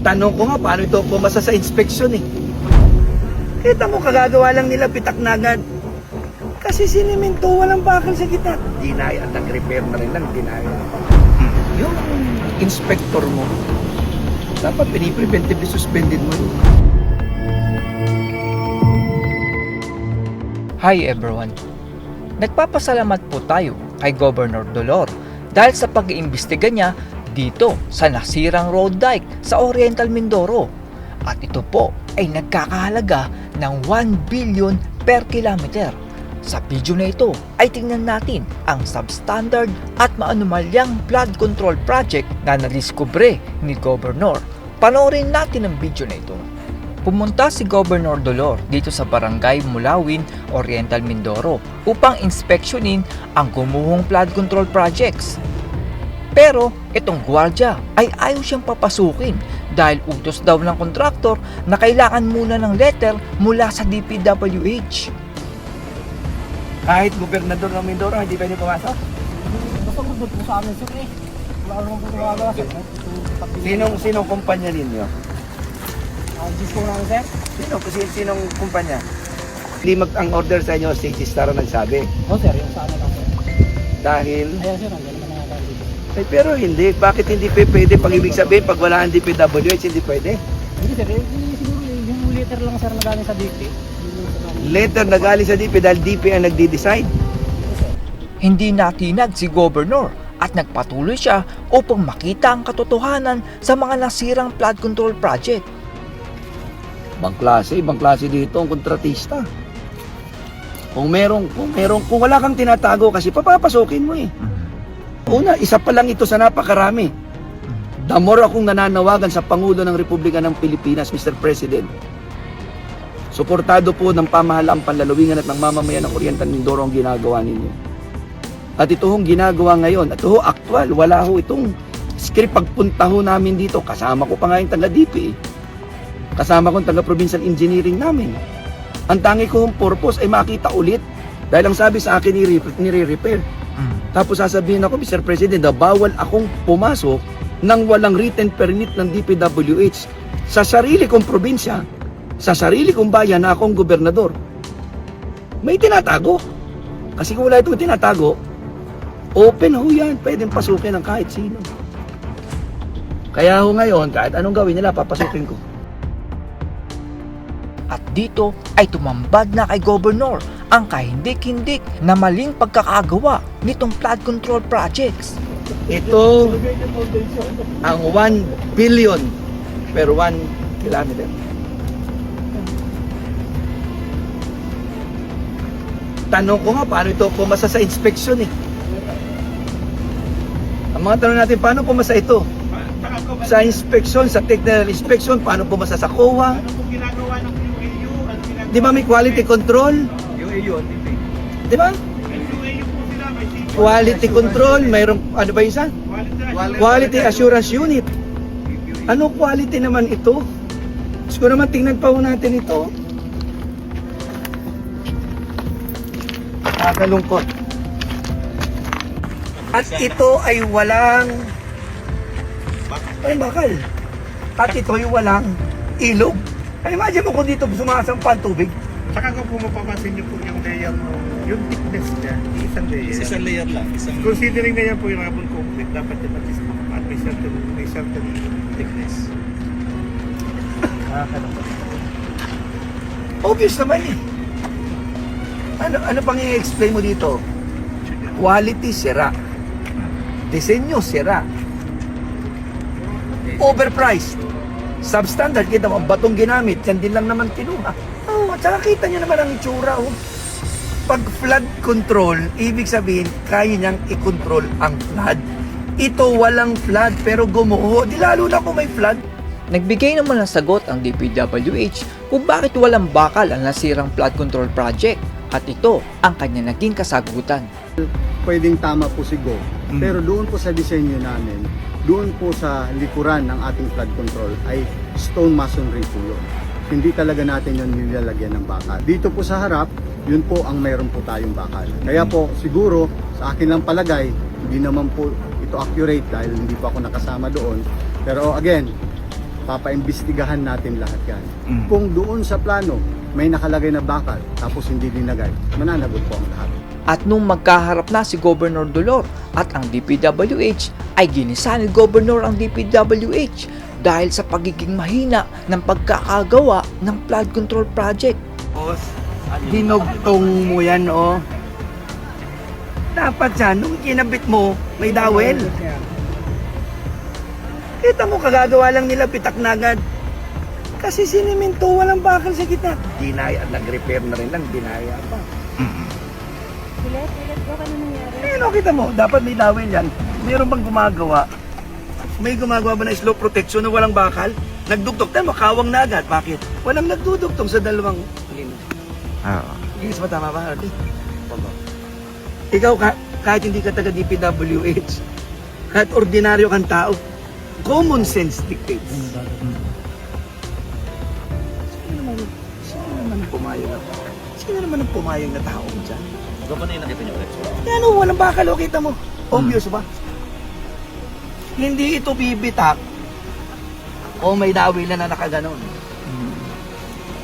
Tanong ko nga, paano ito pumasa sa inspeksyon eh? Kita mo, kagagawa lang nila pitak na agad. Kasi sinimento, walang bakal sa gitna. Dinaya at nag-repair na rin lang, dinaya. Yung inspector mo, dapat pinipreventively suspended mo. Hi everyone! Nagpapasalamat po tayo kay Governor Dolor dahil sa pag-iimbestiga niya dito sa nasirang road dike sa Oriental Mindoro. At ito po ay nagkakahalaga ng 1 billion per kilometer. Sa video na ito ay tingnan natin ang substandard at maanumalyang flood control project na nadiskubre ni Governor. Panoorin natin ang video na ito. Pumunta si Governor Dolor dito sa Barangay Mulawin, Oriental Mindoro upang inspeksyonin ang gumuhong flood control projects. Pero itong gwardya ay ayaw siyang papasukin dahil utos daw ng kontraktor na kailangan muna ng letter mula sa DPWH. Kahit gobernador ng Mindoro, hindi pwede pumasok? Basta ko doon po sa amin sir eh. Wala naman po gumagawa sir. Sinong, sinong kumpanya ninyo? Ang disco namin sir. Sino, kasi sinong kumpanya? Hindi mag ang order sa inyo, Star ang nagsabi. O sir, yung sa ano lang sir. Dahil, Ayan sir, ang galing naman natin dito. Eh, pero hindi. Bakit hindi pa pwede? Pag ibig sabihin, pag wala ang DPWH, hindi pwede. Hindi sir, eh, yung- siguro yung yung letter lang sir na galing sa DP. Letter na galing sa DP dahil DP ang nagdi-decide. Hindi natinag si Governor at nagpatuloy siya upang makita ang katotohanan sa mga nasirang flood control project. Ibang klase, ibang klase dito ang kontratista. Kung merong, kung merong, kung wala kang tinatago kasi papapasokin mo eh. Una, isa pa lang ito sa napakarami. The more akong nananawagan sa Pangulo ng Republika ng Pilipinas, Mr. President. Suportado po ng pamahalaang panlalawigan at ng mamamayan ng Oriental Mindoro ang ginagawa ninyo. At ito hong ginagawa ngayon, at ito ho, actual, wala ho itong script pagpunta ho namin dito. Kasama ko pa nga yung taga-DP. Kasama ko ang taga-provincial engineering namin. Ang tangi kong purpose ay makita ulit. Dahil ang sabi sa akin, nire- Tapos sasabihin ako, Mr. President, na bawal akong pumasok nang walang written permit ng DPWH sa sarili kong probinsya, sa sarili kong bayan na akong gobernador. May tinatago. Kasi kung wala itong tinatago, open ho yan. Pwedeng pasukin ng kahit sino. Kaya ho ngayon, kahit anong gawin nila, papasukin ko. At dito ay tumambad na kay Governor ang kahindik-hindik na maling pagkakagawa nitong flood control projects. Ito ang 1 billion per 1 kilometer. Tanong ko nga, paano ito pumasa sa inspeksyon eh? Ang mga tanong natin, paano pumasa ito? Sa inspeksyon, sa technical inspection, paano pumasa sa COA? Di ba may quality control? UAU, hindi. Di ba? May UAU po sila, may Quality control, mayroong, ano ba isa? Quality assurance unit. Ano quality naman ito? Siguro naman tingnan pa ho natin ito. Nakakalungkot. At ito ay walang ay bakal. At ito ay walang ilog. Ay, imagine mo kung dito sumasampa ang tubig. Saka kung po mapapansin niyo po yung layer mo, yung thickness niya, isang layer. Isang layer lang. Isang Considering na yan po yung carbon concrete, dapat yung at least at may certain, may certain thickness. Nakakalungkot. Obvious naman eh. Ano, ano pang i-explain mo dito? Quality, sira. Disenyo, sira. Overpriced. Substandard, kita mo, ang batong ginamit, yan din lang naman kinuha. Oh, at saka kita nyo naman ang itsura. Oh. Pag flood control, ibig sabihin, kaya niyang i-control ang flood. Ito walang flood, pero gumuho. Di lalo na kung may flood. Nagbigay naman ng sagot ang DPWH kung bakit walang bakal ang nasirang flood control project at ito ang kanya naging kasagutan. pwedeng tama po si Go. Pero doon po sa disenyo namin, doon po sa likuran ng ating flood control ay stone masonry po yun. Hindi talaga natin yun nilalagyan ng bakal. Dito po sa harap, yun po ang mayroon po tayong bakal. Kaya po siguro sa akin lang palagay, hindi naman po ito accurate dahil hindi po ako nakasama doon. Pero again, papaimbestigahan natin lahat yan. Mm. Kung doon sa plano, may nakalagay na bakal, tapos hindi dinagay, mananagot po ang lahat. At nung magkaharap na si Governor Dolor at ang DPWH ay ginisa ni Governor ang DPWH dahil sa pagiging mahina ng pagkakagawa ng flood control project. Boss, dinugtong mo yan, oh. Dapat siya, nung kinabit mo, may dawel. Kita mo, kagagawa lang nila, pitak na agad. Kasi siniminto, walang bakal sa gitna. Dinaya, nag-repair na rin lang, dinaya pa. Ulit ko ano nangyari? Ayun, oh, kita mo, dapat may dawel yan. Meron bang gumagawa? May gumagawa ba ng slope protection na walang bakal? Nagdugtong, tayo makawang na agad. Bakit? Walang nagdudugtong sa dalawang linya. Oo. Yes, ba tama ba, Artie? Ikaw, ka, kahit hindi ka taga DPWH, kahit ordinaryo kang tao, common sense dictates. Sino naman, sino naman ang pumayag na Sino naman ang pumayag na tao dyan? Doon pa na yung nakita niyo ulit. Yan o, walang bakal o, kita mo. Obvious ba? Hindi ito bibitak o may dawil na nakaganon.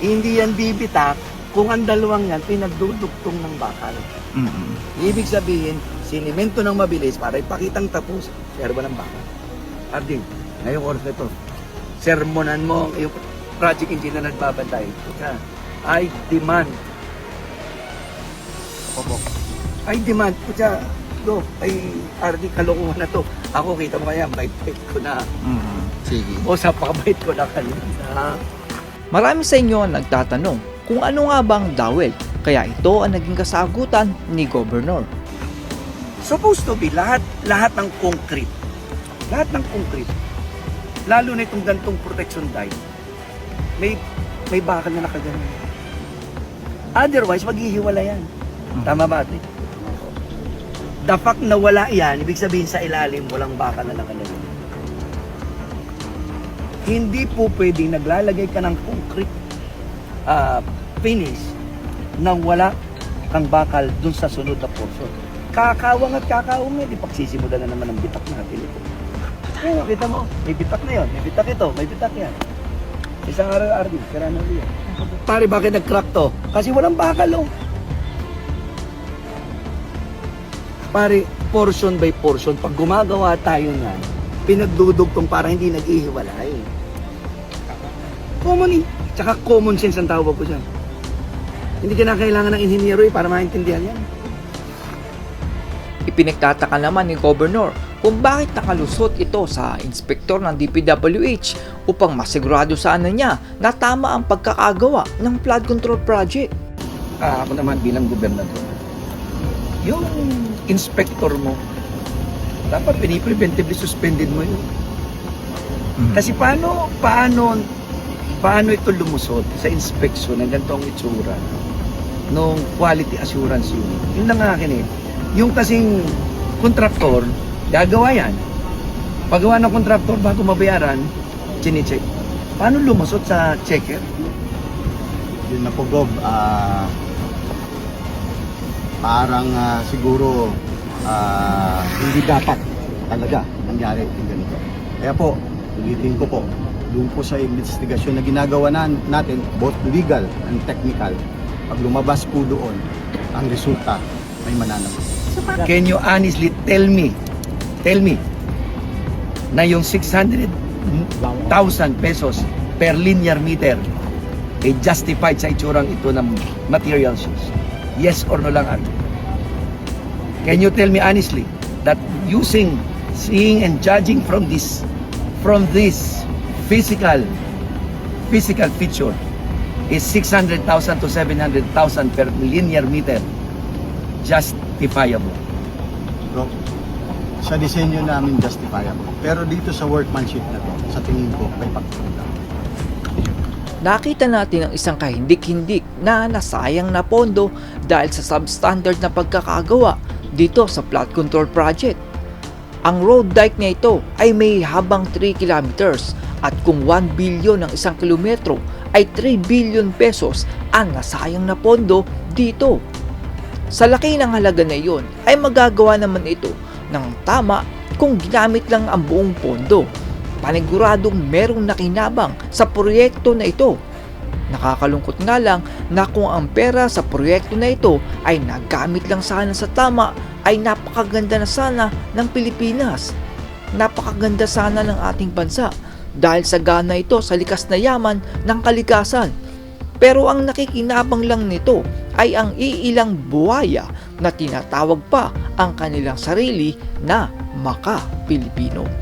Hindi yan bibitak kung ang dalawang yan pinagdudugtong ng bakal. Ibig sabihin, sinimento ng mabilis para ipakitang tapos, servo ng bakal. Arding, ngayong oras na ito, sermonan mo ang iyong project engineer na nagbabantay. I demand. Opo. I demand. Kutsa, go, ay RD, kalokohan na to. Ako, kita mo kaya, bait-bait ko na. Sige. O, sa pakabait ko na kanina. Marami sa inyo ang nagtatanong kung ano nga bang dawel kaya ito ang naging kasagutan ni Governor. supposed to be lahat lahat ng concrete lahat ng concrete lalo na itong gantong protection dye may may bakal na nakaganon otherwise maghihiwala yan tama ba ate? The fact na wala yan ibig sabihin sa ilalim walang bakal na nakalagay hindi po pwedeng naglalagay ka ng concrete ah, finish nang wala kang bakal dun sa sunod na portion kakawang at kakawang yan, di na naman ang bitak natin ito. Ayun, kita mo, may bitak na yon, may bitak ito, may bitak yan. Isang araw, Ardi, kaya na yan. Pare, bakit nag-crack to? Kasi walang bakal, oh. Pare, portion by portion, pag gumagawa tayo nga, pinagdudugtong para hindi nag-ihiwalay. Common, eh. Tsaka common sense ang tawag ko dyan. Hindi ka na kailangan ng inhinyero eh, para maintindihan yan. Ipinagtataka naman ni Governor kung bakit nakalusot ito sa inspektor ng DPWH upang masigurado sana niya na tama ang pagkakagawa ng flood control project. Ah, ako naman bilang gobernador, yung inspector mo, dapat pinipreventively suspended mo yun. Kasi paano, paano, paano ito lumusot sa inspection ng ganitong itsura nung quality assurance unit? Yun lang ang akin eh. Yung kasing kontraktor, gagawa yan. Paggawa ng kontraktor bago mabayaran, chine-check. Paano lumusot sa checker? Yun na po, Gob. Ah, parang ah, siguro ah, hindi dapat talaga nangyari yung ganito. Kaya po, ulitin ko po, doon po sa investigasyon na ginagawa na, natin, both legal and technical, pag lumabas po doon, ang resulta may mananagot. Can you honestly tell me, tell me, na yung 600,000 pesos per linear meter ay justified sa itsurang ito ng materials use? Yes or no lang, Arlo? Can you tell me honestly that using, seeing and judging from this, from this physical, physical feature is 600,000 to 700,000 per linear meter justifiable? Bro, sa disenyo namin justifiable. Pero dito sa workmanship na to, sa tingin ko, may pagkukulang. Nakita natin ang isang kahindik-hindik na nasayang na pondo dahil sa substandard na pagkakagawa dito sa flood control project. Ang road dike na ito ay may habang 3 kilometers at kung 1 billion ng isang kilometro ay 3 billion pesos ang nasayang na pondo dito. Sa laki ng halaga na iyon ay magagawa naman ito ng tama kung ginamit lang ang buong pondo. Paniguradong merong nakinabang sa proyekto na ito. Nakakalungkot nga lang na kung ang pera sa proyekto na ito ay nagamit lang sana sa tama ay napakaganda na sana ng Pilipinas. Napakaganda sana ng ating bansa dahil sa gana ito sa likas na yaman ng kalikasan. Pero ang nakikinabang lang nito ay ang iilang buwaya na tinatawag pa ang kanilang sarili na maka-Pilipino.